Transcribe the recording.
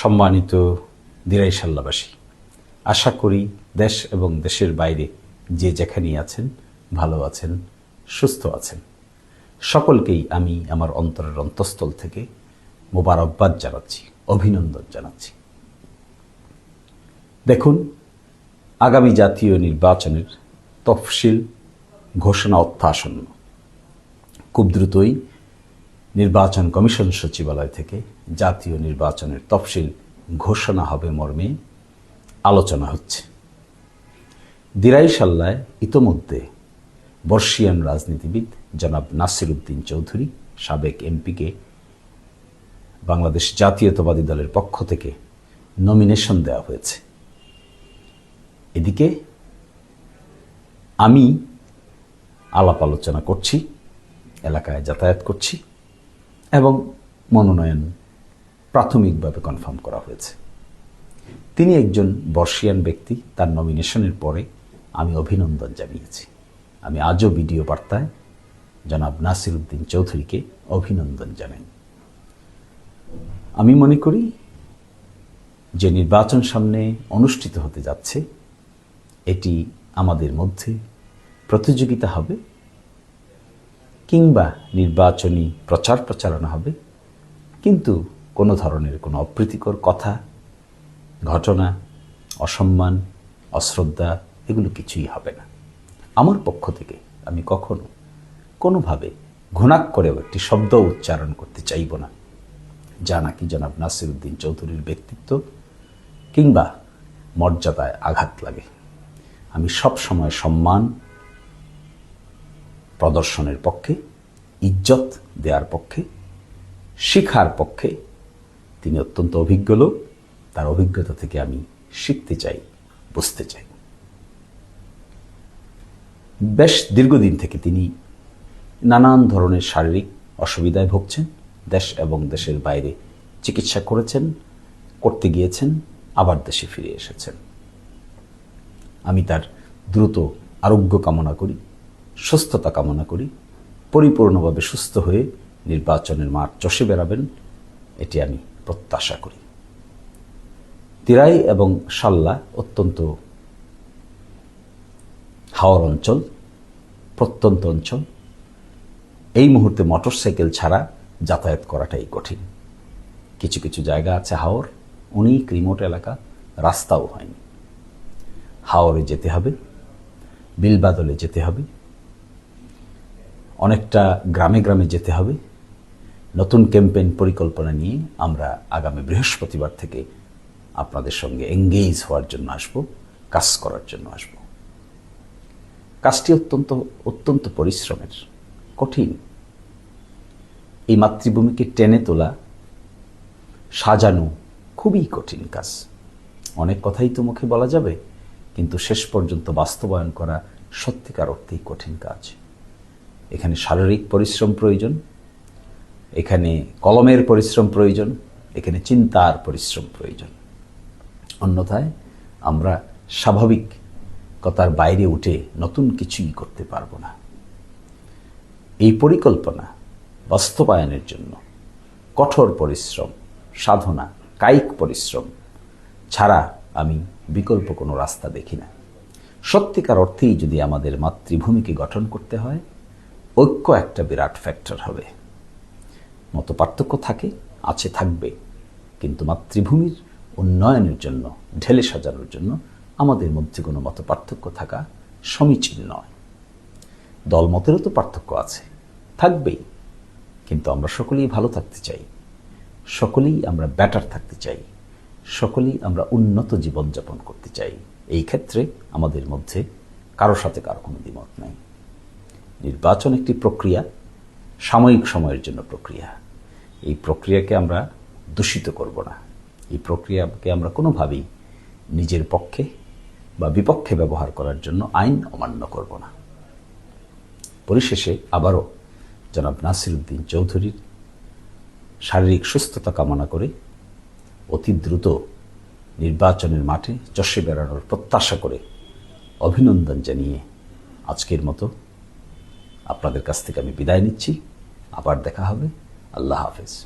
সম্মানিত দিরাইশাল্লাবাসী আশা করি দেশ এবং দেশের বাইরে যে যেখানেই আছেন, ভালো আছেন, সুস্থ আছেন। সকলকেই আমি আমার অন্তরের অন্তঃস্থল থেকে মোবারকবাদ জানাচ্ছি, অভিনন্দন জানাচ্ছি। দেখুন, আগামী জাতীয় নির্বাচনের তফসিল ঘোষণা অত্যাসন্ন খুব দ্রুতই নির্বাচন কমিশন সচিবালয় থেকে জাতীয় নির্বাচনের তফসিল ঘোষণা হবে মর্মে আলোচনা হচ্ছে। দিরাইশাল্লায় ইতোমধ্যে বর্ষিয়ান রাজনীতিবিদ জনাব নাসির উদ্দিন চৌধুরী সাবেক এমপিকে বাংলাদেশ জাতীয়তাবাদী দলের পক্ষ থেকে নমিনেশন দেওয়া হয়েছে। এদিকে আমি আলাপ আলোচনা করছি, এলাকায় যাতায়াত করছি। এবং মনোনয়ন প্রাথমিকভাবে কনফার্ম করা হয়েছে। তিনি একজন বর্ষিয়ান ব্যক্তি, তার নমিনেশনের পরে আমি অভিনন্দন জানিয়েছি। আমি আজও ভিডিও বার্তায় জনাব নাসির উদ্দিন চৌধুরীকে অভিনন্দন জানাই। আমি মনে করি যে নির্বাচন সামনে অনুষ্ঠিত হতে যাচ্ছে, এটি আমাদের মধ্যে প্রতিযোগিতা হবে। কিংবা নির্বাচনী প্রচার প্রচারণা হবে, কিন্তু কোনো ধরনের কোনো অপ্রীতিকর কথা, ঘটনা, অসম্মান, অশ্রদ্ধা এগুলো কিছুই হবে না। আমার পক্ষ থেকে আমি কখনো কোনোভাবে ঘুণাক করেও একটি শব্দ উচ্চারণ করতে চাইব না। যা নাকি জনাব নাসির উদ্দিন চৌধুরীর ব্যক্তিত্ব কিংবা মর্যাদায় আঘাত লাগে। আমি সব সময় সম্মান প্রদর্শনের পক্ষে, ইজ্জত দেওয়ার পক্ষে, শিখার পক্ষে তিনি অত্যন্ত অভিজ্ঞ লোক। তার অভিজ্ঞতা থেকে আমি শিখতে চাই, বুঝতে চাই। বেশ দীর্ঘদিন থেকে তিনি নানান ধরনের শারীরিক অসুবিধায় ভুগছেন। দেশ এবং দেশের বাইরে চিকিৎসা করেছেন, করতে গিয়েছেন, আবার দেশে ফিরে এসেছেন। আমি তার দ্রুত আরোগ্য কামনা করি। সুস্থতা কামনা করি। পরিপূর্ণভাবে সুস্থ হয়ে নির্বাচনের মাঠ চষে বেড়াবেন, এটি আমি প্রত্যাশা করি। তিরাই এবং সাল্লা অত্যন্ত হাওর অঞ্চল, প্রত্যন্ত অঞ্চল। এই মুহূর্তে মোটরসাইকেল ছাড়া যাতায়াত করাটাই কঠিন। কিছু কিছু জায়গা আছে হাওর, অনেক রিমোট এলাকা, রাস্তাও হয়নি। হাওরে যেতে হবে, বিলবাদলে যেতে হবে অনেকটা গ্রামে গ্রামে যেতে হবে। নতুন ক্যাম্পেইন পরিকল্পনা নিয়ে আমরা আগামী বৃহস্পতিবার থেকে আপনাদের সঙ্গে এঙ্গেজ হওয়ার জন্য আসব, কাজ করার জন্য আসব। কাজটি অত্যন্ত অত্যন্ত পরিশ্রমের, কঠিন। এই মাতৃভূমিকে টেনে তোলা, সাজানো খুবই কঠিন কাজ। অনেক কথাই তো মুখে বলা যাবে, কিন্তু শেষ পর্যন্ত বাস্তবায়ন করা সত্যিকার অর্থেই কঠিন কাজ। এখানে শারীরিক পরিশ্রম প্রয়োজন, এখানে কলমের পরিশ্রম প্রয়োজন, এখানে চিন্তার পরিশ্রম প্রয়োজন। অন্যথায় আমরা স্বাভাবিক কথার বাইরে উঠে নতুন কিছুই করতে পারব না। এই পরিকল্পনা বাস্তবায়নের জন্য কঠোর পরিশ্রম, সাধনা, কায়িক পরিশ্রম ছাড়া আমি বিকল্প কোনো রাস্তা দেখি না। সত্যিকার অর্থেই যদি আমাদের মাতৃভূমিকে গঠন করতে হয় ঐক্য একটা বিরাট ফ্যাক্টর হবে। মতো পার্থক্য থাকে, আছে, থাকবে। কিন্তু মাতৃভূমির উন্নয়নের জন্য, ঢেলে সাজানোর জন্য আমাদের মধ্যে কোনো মত পার্থক্য থাকা সমীচীন নয়। দলমতেরও তো পার্থক্য আছে, থাকবেই। কিন্তু আমরা সকলেই ভালো থাকতে চাই। সকলেই আমরা ব্যাটার থাকতে চাই। সকলেই আমরা উন্নত জীবনযাপন করতে চাই। এই ক্ষেত্রে আমাদের মধ্যে কারও সাথে কারও কোনো দ্বিমত নাই। নির্বাচন একটি প্রক্রিয়া, সাময়িক সময়ের জন্য প্রক্রিয়া। এই প্রক্রিয়াকে আমরা দূষিত করব না। এই প্রক্রিয়াকে আমরা কোনোভাবেই নিজের পক্ষে বা বিপক্ষে ব্যবহার করার জন্য আইন অমান্য করব না। পরিশেষে আবারও জনাব নাসির উদ্দিন চৌধুরীর শারীরিক সুস্থতা কামনা করে অতি দ্রুত নির্বাচনের মাঠে চষে বেড়ানোর প্রত্যাশা করে অভিনন্দন জানিয়ে আজকের মতো আপনাদের কাছ থেকে আমি বিদায় নিচ্ছি। আবার দেখা হবে। আল্লাহ হাফেজ।